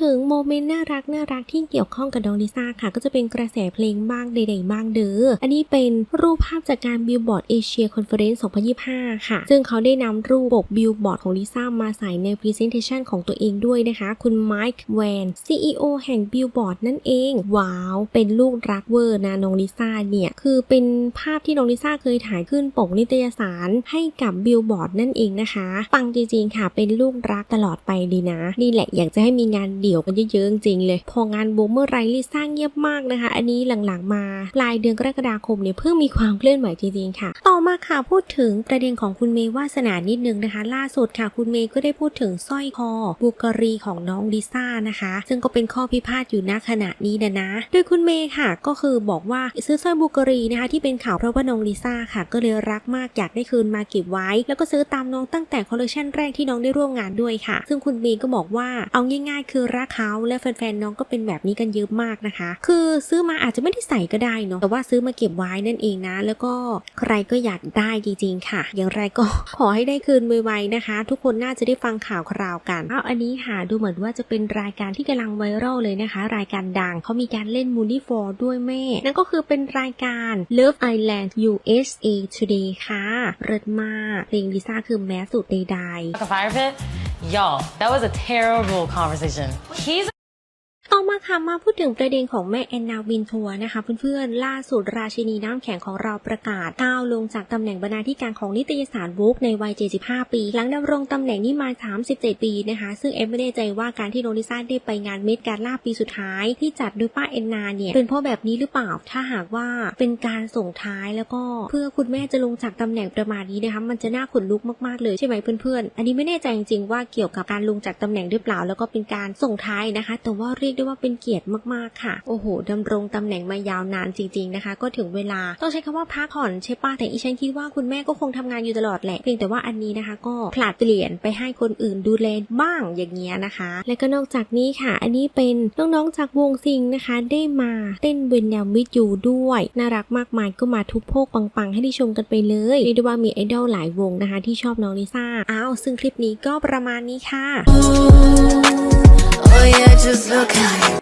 ถึงโมเมนต์น่ารักน่ารักที่เกี่ยวข้องกับน้องลิซ่าค่ะ ก็จะเป็นกระแสเพลงบ้างใด ๆ บ้างเด้ออันนี้เป็นรูปภาพจากการบิลบอร์ดเอเชียคอนเฟอเรนซ์2025 ค่ะ ซึ่งเขาได้นำรูปปกบิลบอร์ดของลิซ่ามาใส่ในพรีเซนเทชันของตัวเองด้วยนะคะ คุณไมค์แวน CEO แห่งบิลบอร์ดนั่นเอง ว้าว เป็นลูกรักเวอร์นะน้องลิซ่าเนี่ย คือเป็นภาพที่น้องลิซ่าเคยถ่ายขึ้นปกนิตยสารให้กับบิลบอร์ดนั่นเองนะคะ ปังจริงๆค่ะ เป็นลูกรักตลอดไปดีนะ นี่แหละอยากจะให้มีงานเดี่ยวกันเยอะๆจริงเลย พองานบูมเมื่อไรลิซ่าเงียบมากนะคะ อันนี้หลังๆมาปลายเดือนกรกฎาคมเนี่ยเพิ่งมีความเคลื่อนไหวจริงๆค่ะ ต่อมาค่ะพูดถึงประเด็นของคุณเมย์วาสนานิดนึงนะคะ ล่าสุดค่ะ คุณเมย์ก็ได้พูดถึงสร้อยคอบุกรีของน้องลิซ่านะคะ ซึ่งก็เป็นข้อพิพาทอยู่ณขณะนี้นะนะ โดยคุณเมย์ค่ะก็คือบอกว่าซื้อสร้อยบุกรีนะคะที่เป็นข่าวเพราะว่าน้องลิซ่าค่ะ ก็เลยรักมากอยากได้คืนมาเก็บไว้ แล้วก็ซื้อตามน้องตั้งแต่คอลเลคชันแรกที่น้องได้ร่วมงานด้วยค่ะ ซึ่งคุณเมย์ก็บอกว่าเอาง่ายๆคือรักเขาและแฟนๆน้องก็เป็นแบบนี้กันเยอะมากนะคะ คือซื้อมาอาจจะไม่ได้ใส่ก็ได้เนาะแต่ว่าซื้อมาเก็บไว้นั่นเองนะ แล้วก็ใครก็อยากได้จริงๆค่ะ อย่างไรก็ขอให้ได้คืนไวๆนะคะ ทุกคนน่าจะได้ฟังข่าวคราวกันอ้าวอันนี้ค่ะดูเหมือนว่าจะเป็นรายการที่กำลังไวรัลเลยนะคะ รายการดังเขามีการเล่นมูนี่ฟอร์ด้วยแม่ นั่นก็คือเป็นรายการ Love Island USA Today ค่ะ เริดมากเพลงลิซ่าคือแมสสุดใดๆ Y'all, that was a terrible conversation. He's ต่อมาค่ะมาพูดถึงประเด็นของแม่แอนนาวินทัวนะคะเพื่อนๆล่าสุดราชินีน้ำแข็งของเราประกาศก้าวลงจากตำแหน่งบรรณาธิการของนิตยสารบุ๊กในวัย 75 ปี หลังดำรงตำแหน่งนี้มา 37 ปีนะคะ ซึ่งเอ็มไม่แน่ใจว่าการที่โรนิซ่าได้ไปงานเมดการล่าปีสุดท้าย ที่จัดโดยป้าแอนนาเนี่ยเป็นเพราะแบบนี้หรือเปล่า ถ้าหากว่าเป็นการส่งท้ายแล้วก็เพื่อคุณแม่จะลงจากตำแหน่งประมาณนี้นะคะมันจะน่าขนลุกมากๆเลยใช่ไหมเพื่อนๆ อันนี้ไม่แน่ใจจริงๆว่าเกี่ยวกับการลงจากตำแหน่งหรือเปล่า แล้วก็เป็นการส่งท้ายนะคะ แต่ว่าเรียกได้ว่าเป็นเกียรติมากๆค่ะ โอ้โหดำรงตำแหน่งมายาวนานจริงๆนะคะ ก็ถึงเวลาต้องใช้คำว่าพักผ่อนใช่ป้ะแต่อีฉันคิดว่าคุณแม่ก็คงทำงานอยู่ตลอดแหละเพียงแต่ว่าอันนี้นะคะ ก็ผลัดเปลี่ยนไปให้คนอื่นดูแลบ้างอย่างเงี้ยนะคะ และก็นอกจากนี้ค่ะ อันนี้เป็นน้องๆจากวงซิงนะคะ ได้มาเต้นเวนแนววิดยูด้วยน่ารักมากมายก็มาทุบโพกปังๆ ให้ได้ชมกันไปเลยเรียกได้ว่ามีไอดอลหลายวงนะคะ ที่ชอบน้องลิซ่าอ้าวซึ่งคลิปนี้ก็ประมาณนี้ค่ะ Oh yeah, just look at you